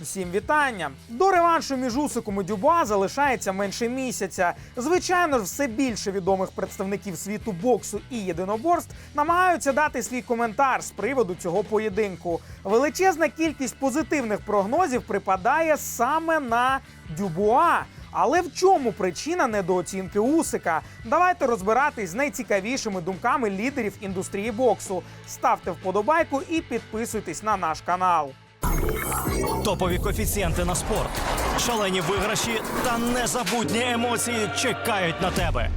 Всім вітання! До реваншу між Усиком і Дюбуа залишається менше місяця. Звичайно ж, все більше відомих представників світу боксу і єдиноборств намагаються дати свій коментар з приводу цього поєдинку. Величезна кількість позитивних прогнозів припадає саме на Дюбуа. Але в чому причина недооцінки Усика? Давайте розбиратись з найцікавішими думками лідерів індустрії боксу. Ставте вподобайку і підписуйтесь на наш канал. Топові коефіцієнти на спорт, шалені виграші та незабутні емоції чекають на тебе.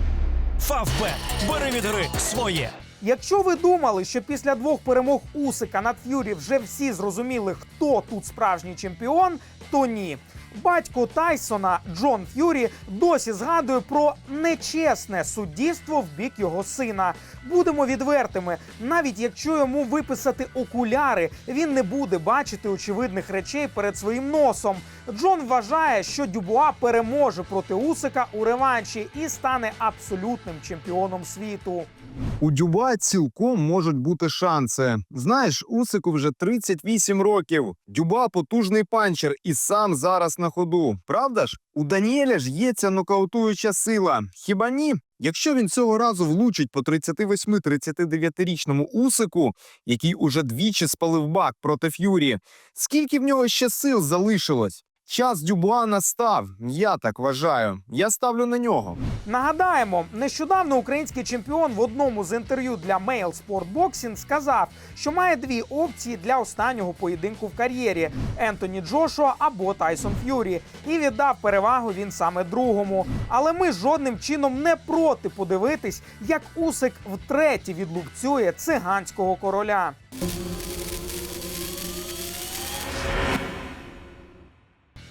Фавбет. Бери від гри своє. Якщо ви думали, що після двох перемог Усика над Ф'юрі вже всі зрозуміли, хто тут справжній чемпіон, то ні. Батько Тайсона Джон Ф'юрі досі згадує про нечесне суддівство в бік його сина. Будемо відвертими, навіть якщо йому виписати окуляри, він не буде бачити очевидних речей перед своїм носом. Джон вважає, що Дюбуа переможе проти Усика у реванші і стане абсолютним чемпіоном світу. У Дюба цілком можуть бути шанси. Знаєш, Усику вже 38 років. Дюба потужний панчер і сам зараз на ходу. Правда ж? У Даніеля ж є ця нокаутуюча сила. Хіба ні? Якщо він цього разу влучить по 38-39-річному Усику, який уже двічі спалив бак проти Ф'юрі, скільки в нього ще сил залишилось? Час Дюбуа настав. Я так вважаю. Я ставлю на нього. Нагадаємо, нещодавно український чемпіон в одному з інтерв'ю для Mail Sport Boxing сказав, що має дві опції для останнього поєдинку в кар'єрі: Ентоні Джошуа або Тайсон Ф'юрі. І віддав перевагу він саме другому. Але ми жодним чином не проти подивитись, як Усик втретє відлупцює циганського короля.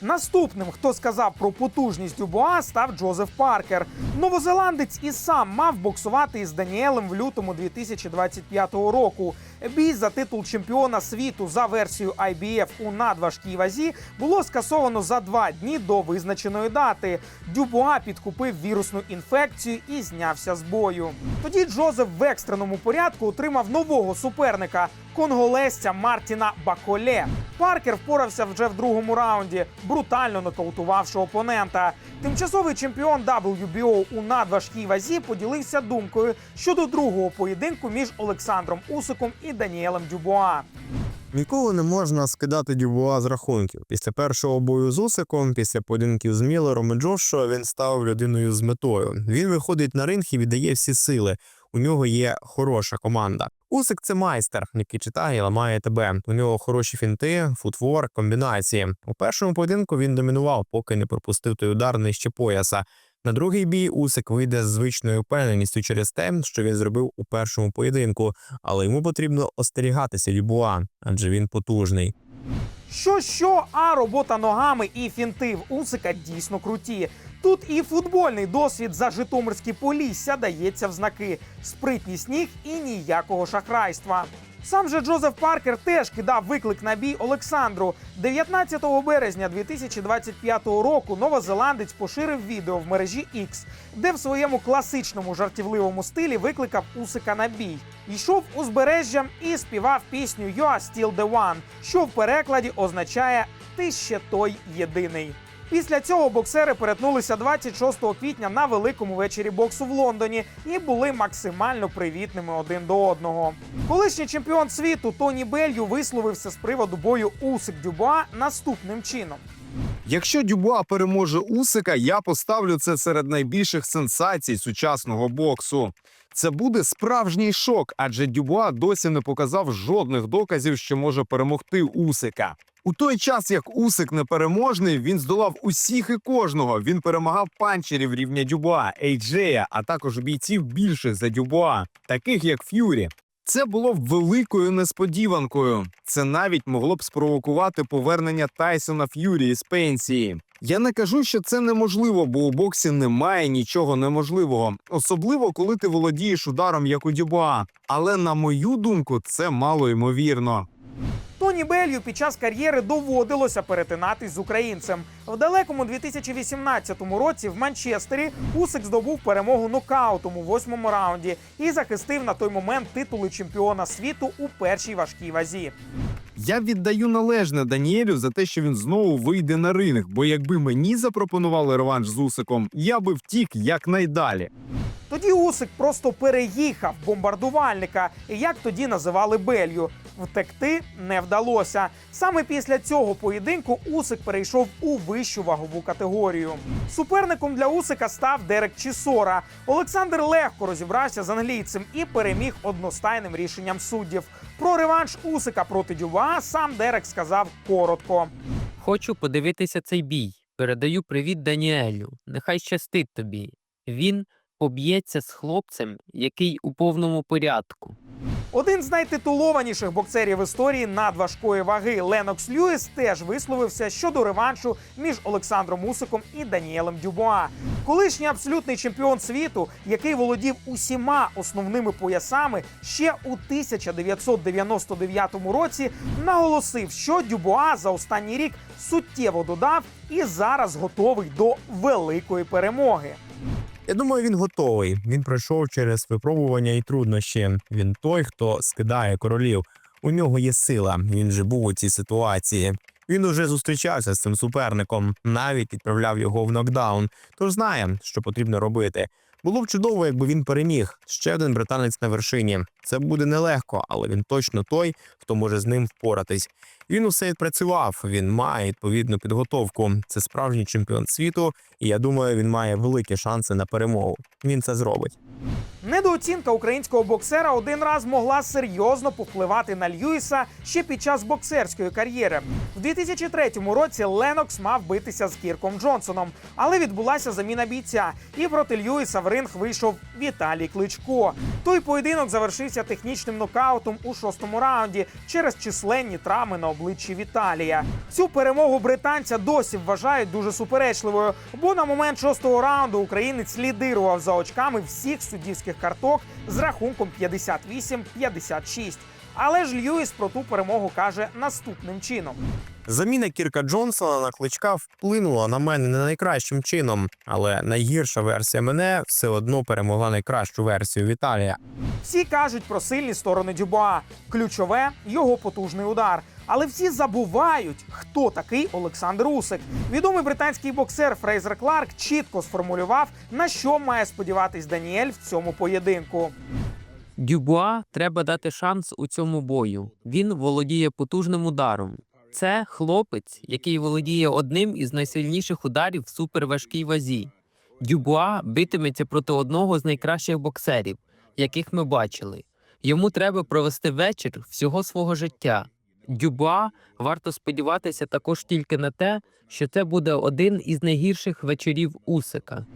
Наступним, хто сказав про потужність Дюбуа, став Джозеф Паркер. Новозеландець і сам мав боксувати із Даніелем в лютому 2025 року. Бій за титул чемпіона світу за версією IBF у надважкій вазі було скасовано за два дні до визначеної дати. Дюбуа підхопив вірусну інфекцію і знявся з бою. Тоді Джозеф в екстреному порядку отримав нового суперника конголезця Мартіна Баколе. Паркер впорався вже в другому раунді, брутально нокаутувавши опонента. Тимчасовий чемпіон WBO у надважкій вазі поділився думкою щодо другого поєдинку між Олександром Усиком і Даніелем Дюбуа. Ніколи не можна скидати Дюбуа з рахунків. Після першого бою з Усиком, після поєдинків з Міллером і Джошуа, він став людиною з метою. Він виходить на ринг і віддає всі сили. У нього є хороша команда. Усик це майстер, який читає і ламає тебе. У нього хороші фінти, футвор, комбінації. У першому поєдинку він домінував, поки не пропустив той удар нижче пояса. На другий бій Усик вийде з звичною впевненістю через те, що він зробив у першому поєдинку, але йому потрібно остерігатися Дюбуа, адже він потужний. Що що, а робота ногами і фінти в Усика дійсно круті. Тут і футбольний досвід за Житомирські полісся дається в знаки, спритність ніг і ніякого шахрайства. Сам же Джозеф Паркер теж кидав виклик на бій Олександру. 19 березня 2025 року новозеландець поширив відео в мережі X, де в своєму класичному жартівливому стилі викликав Усика на бій. Йшов узбережжям і співав пісню «You are still the one», що в перекладі означає Ти ще той єдиний. Після цього боксери перетнулися 26 квітня на великому вечорі боксу в Лондоні і були максимально привітними один до одного. Колишній чемпіон світу Тоні Белью висловився з приводу бою Усик Дюбуа наступним чином. Якщо Дюбуа переможе Усика, я поставлю це серед найбільших сенсацій сучасного боксу. Це буде справжній шок, адже Дюбуа досі не показав жодних доказів, що може перемогти Усика. У той час, як Усик непереможний, він здолав усіх і кожного. Він перемагав панчерів рівня Дюбуа, Ейджея, а також бійців більших за Дюбуа, таких як Ф'юрі. Це було б великою несподіванкою. Це навіть могло б спровокувати повернення Тайсона Ф'юрі з пенсії. Я не кажу, що це неможливо, бо у боксі немає нічого неможливого, особливо коли ти володієш ударом як у Дюбуа. Але на мою думку, це мало ймовірно. Белью під час кар'єри доводилося перетинатись з українцем. В далекому 2018 році в Манчестері Усик здобув перемогу нокаутом у восьмому раунді і захистив на той момент титули чемпіона світу у першій важкій вазі. Я віддаю належне Даніелю за те, що він знову вийде на ринг, бо якби мені запропонували реванш з Усиком, я би втік якнайдалі. Тоді Усик просто переїхав бомбардувальника, як тоді називали Белью. Втекти не вдалося. Саме після цього поєдинку Усик перейшов у вищу вагову категорію. Суперником для Усика став Дерек Чісора. Олександр легко розібрався з англійцем і переміг одностайним рішенням суддів. Про реванш Усика проти Дюба сам Дерек сказав коротко. Хочу подивитися цей бій. Передаю привіт Даніелю. Нехай щастить тобі. Він поб'ється з хлопцем, який у повному порядку. Один з найтитулованіших боксерів історії надважкої ваги Ленокс Льюіс теж висловився щодо реваншу між Олександром Усиком і Даніелем Дюбуа. Колишній абсолютний чемпіон світу, який володів усіма основними поясами, ще у 1999 році наголосив, що Дюбуа за останній рік суттєво додав і зараз готовий до великої перемоги. Я думаю, він готовий. Він пройшов через випробування і труднощі. Він той, хто скидає королів. У нього є сила. Він же був у цій ситуації. Він уже зустрічався з цим суперником, навіть відправляв його в нокдаун. Тож знає, що потрібно робити. Було б чудово, якби він переміг. Ще один британець на вершині. Це буде нелегко, але він точно той, хто може з ним впоратись. Він усе відпрацював. Він має відповідну підготовку. Це справжній чемпіон світу, і я думаю, він має великі шанси на перемогу. Він це зробить. Недооцінка українського боксера один раз могла серйозно повпливати на Льюіса ще під час боксерської кар'єри. В 2003 році Ленокс мав битися з Кірком Джонсоном, але відбулася заміна бійця, і проти Льюіса в ринг вийшов Віталій Кличко. Той поєдинок завершився технічним нокаутом у шостому раунді через численні травми на обличчі Віталія. Цю перемогу британця досі вважають дуже суперечливою, бо на момент шостого раунду українець лідирував за очками всіх суддівських карток з рахунком 58-56. Але ж Льюіс про ту перемогу каже наступним чином. Заміна Кірка Джонсона на кличка вплинула на мене не найкращим чином, але найгірша версія мене все одно перемогла найкращу версію Віталія. Всі кажуть про сильні сторони Дюбуа. Ключове його потужний удар. Але всі забувають, хто такий Олександр Усик. Відомий британський боксер Фрейзер Кларк чітко сформулював, на що має сподіватись Даніель в цьому поєдинку. Дюбуа треба дати шанс у цьому бою. Він володіє потужним ударом. Це хлопець, який володіє одним із найсильніших ударів в суперважкій вазі. Дюбуа битиметься проти одного з найкращих боксерів, яких ми бачили. Йому треба провести вечір всього свого життя. Дюбуа варто сподіватися також тільки на те, що це буде один із найгірших вечорів Усика.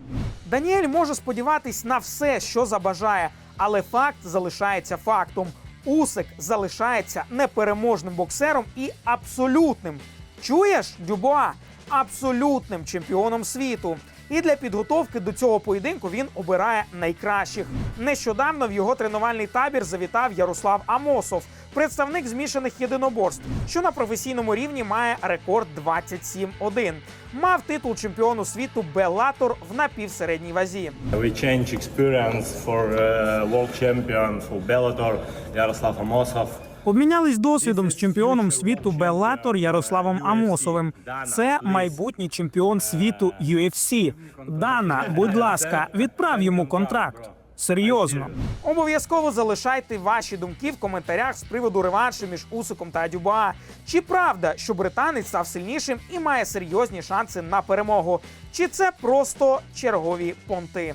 Даніель може сподіватись на все, що забажає, але факт залишається фактом. Усик залишається непереможним боксером і абсолютним. Чуєш, Дюбуа? Абсолютним чемпіоном світу. І для підготовки до цього поєдинку він обирає найкращих. Нещодавно в його тренувальний табір завітав Ярослав Амосов, представник змішаних єдиноборств, що на професійному рівні має рекорд 27-1. Мав титул чемпіону світу Беллатор в напівсередній вазі. We change for uh, world champion for Bellator, Yaroslav Amosov. Обмінялись досвідом з чемпіоном світу Беллатор Ярославом Амосовим. Це майбутній чемпіон світу UFC. Дана, будь ласка, відправ йому контракт. Серйозно. Обов'язково залишайте ваші думки в коментарях з приводу реваншу між Усиком та Дюбуа. Чи правда, що британець став сильнішим і має серйозні шанси на перемогу? Чи це просто чергові понти?